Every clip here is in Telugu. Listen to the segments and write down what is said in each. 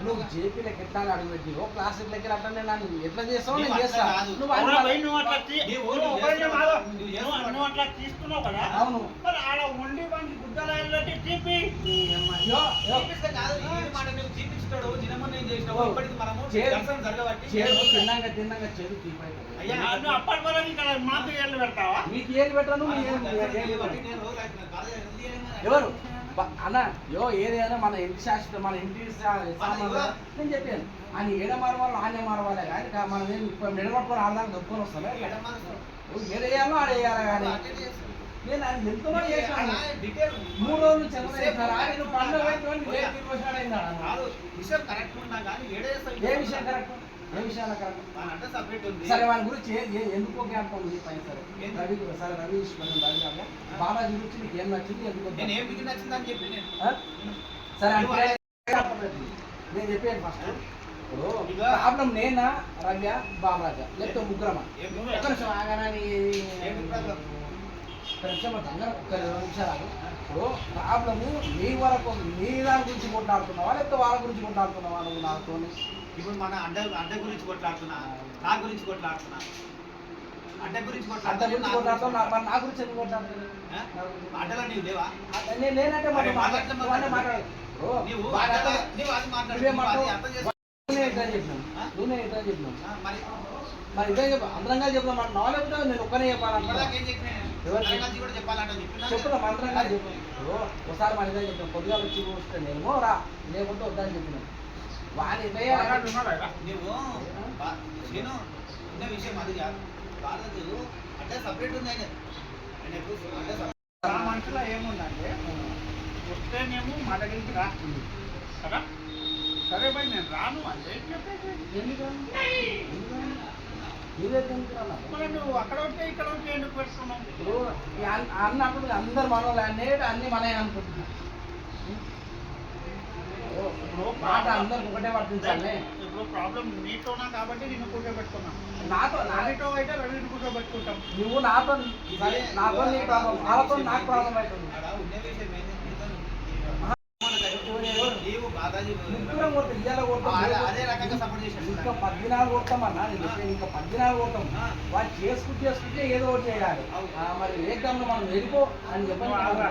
నువ్వు జేపీ లెక్క ఎట్లా అడుగు పెట్టివో క్లాసిక్ లెక్క అట్లా ఎట్లా చేస్తావు? నేను చేస్తాను నువ్వు అట్లా తీసుకున్నావు కదా. అవును. ఉండి మనకి గుడ్డలే తిన్నాక తిన్నాక అప్పటి వరకు ఇక్కడ మాకు ఏళ్ళు పెడతావా? మీకు పెట్టను ఎవరు? అన్న యో ఏదైనా మన ఇంటి శాస్త్రం మన ఇంటి. నేను చెప్పాను. ఆయన ఏడ మారవాలి ఆనే మారవాలి కానీ మనం ఏం నిలబట్టుకొని ఆడదానికి దొక్కుని మనసు? ఏడేయాలో ఆడేయాలి కానీ. నేను ఆయన ఎంతో చేశాను. అలా డీటెయిల్ మూడు రోజులు చదువు సేపు చేశాను ఆయన పండుగ కాదు. అయిపోయింది లేట్ తీర్చేసాడు కాదు, విషయం కరెక్ట్ ఉన్నా కానీ ఏడే చేస్తావు. ఏ విషయం కరెక్ట్ ఏ విషయాలు కరెక్ట్ మన అంటే సపరేట్ ఉంది. సరే వాళ్ళ గురించి ఏ- ఏ- ఎందుకు జ్ఞాపకం ఉంది పైన సరే? ఏంది? రవి సరే రవి ఈశ్వరన్ రవి కాక బాబాజీ గురించి నీకు ఏం నచ్చింది ఎందుకు నేను ఏం మీకు నచ్చిందని చెప్పి నేను? సరే అంటే నేను చెప్పాను ఫస్ట్ ఇప్పుడు ఇక- ప్రాబ్లం నేనా రవ్య బాబరాజా? లేకపోతే ముగ్గురమా? ఒక్క నిమిషం ఆగనని ఇప్పుడు ప్రాబ్లము నీ వరకు నీ దాని గురించి కొట్లాడుతున్నావా లేకపోతే వాళ్ళ గురించి కొట్లాడుతున్నావా నువ్వు నాతో ఇప్పుడు మన అడ్డ అడ్డ గురించి కొట్లాడుతున్నా నా గురించి కొట్లాడుతున్నా అడ్డ గురించి కొట్లాడుతున్నా నా గురించి ఎందుకు. అడ్డలో నీవు లేవా నేను మరి అరే మాట్లాడితే మాట్లాడు నువ్వే అది. నువ్వే ఇట్లా చెప్పినావు మరి మరి ఇదే చెప్పు అందరంగా చెప్దాం మన నా లేకపోతే నేను ఒక్కనే చెప్పాలంటా చెప్పినా? ఎవరు చెప్పు? చెప్పినా ఒకసారి మన ఇదే చెప్తాం కొద్దిగా వచ్చి వస్తే నేను రా లేకుంటే వద్దని చెప్పినాం. ఇదే నువ్వు బా- శ్రీను ఉన్న విషయం అది కాదు. వాళ్ళకు అంటే సపరేట్ ఉంది ఆయన. ఆయనకు అంటే separate. నా మనసులో ఏముందంటే వస్తేనేమో మా దగ్గరికి రా. కదా? సరే భయ్ నేను రాను అంటే ఎందుకు? ఇప్పుడు ఈ అన్న అన్న అంటుంది అందరు మనోళ్ళు అన్నీ అన్ని మనమే అనుకుంటున్నా. ఓ, ఇప్పుడు మాట అందరికి ఒకటే వర్తించాలి. ఇప్పుడు ప్రాబ్లం నీతోనా కాబట్టి నేను కూర్చోబెట్టుకున్నా. నాతో నాతో అయితే కూర్చోబెట్టుకుంటాం. నువ్వు నాతో నాతో నీ ప్రాబ్లం నాకు ప్రాబ్లం అవుతుంది అక్కడ ఉన్న విషయం ఏంటంటే ఆహా. నీవు బాధాజీ ముగ్గురం కొడతాం ఇయ్యాల కొడతాం ఇంకా పద్నాలుగు కొడతామన్నా ఇంకా పద్నాలుగు కొడతాం వాళ్ళు చేసుకుంటూ చేసుకుంటే ఏదో ఒకటి చేయాలి అవును. మరి వేగంలో మనం వెళ్ళిపో అని చెప్పని మనసులో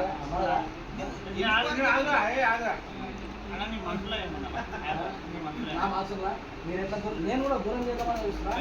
నా నేను కూడా దూరం చేద్దామని చూస్తున్నా